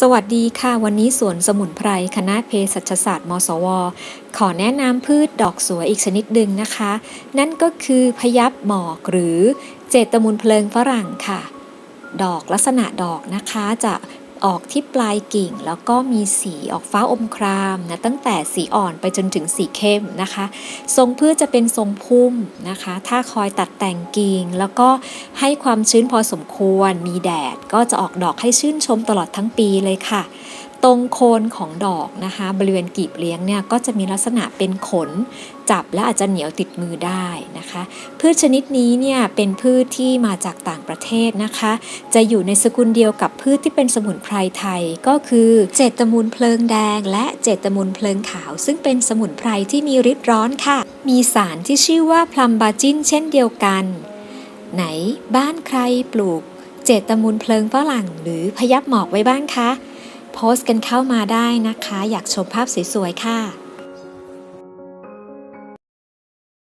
สวัสดีค่ะ วันนี้สวนสมุนไพรคณะเภสัชศาสตร์มศวขอแนะนำพืชดอกสวยอีกชนิดหนึ่งนะคะ นั่นก็คือพยับหมอกหรือเจตมุนเพลิงฝรั่งค่ะ ดอกลักษณะดอกนะคะจะ ออกที่ปลายกิ่ง แล้วก็มีสีออกฟ้าอมครามนะตั้งแต่สีอ่อนไปจนถึงสีเข้มนะคะ ทรงพืชจะเป็นทรงพุ่มนะคะ ถ้าคอยตัดแต่งกิ่ง แล้วก็ให้ความชื้นพอสมควรมีแดดก็จะออกดอกให้ชื่นชมตลอดทั้งปีเลยค่ะ ตรงโคนของดอกนะคะ บริเวณกีบเลี้ยงเนี่ยก็จะมีลักษณะเป็นขนจับและอาจจะเหนียวติดมือได้นะคะ พืชชนิดนี้เนี่ยเป็นพืชที่มาจากต่างประเทศนะคะ จะอยู่ในสกุลเดียวกับพืชที่เป็นสมุนไพรไทยก็คือเจตมูลเพลิงแดง และเจตมูลเพลิงขาว ซึ่งเป็นสมุนไพรที่มีฤทธิ์ร้อนค่ะ มีสารที่ชื่อว่าพลัมบาจินเช่นเดียวกัน ไหนบ้านใครปลูก เจตมูลเพลิงฝรั่งหรือพยับหมอกไว้บ้างคะ โพสต์กันเข้ามาได้นะคะ อยากชมภาพสวยๆค่ะ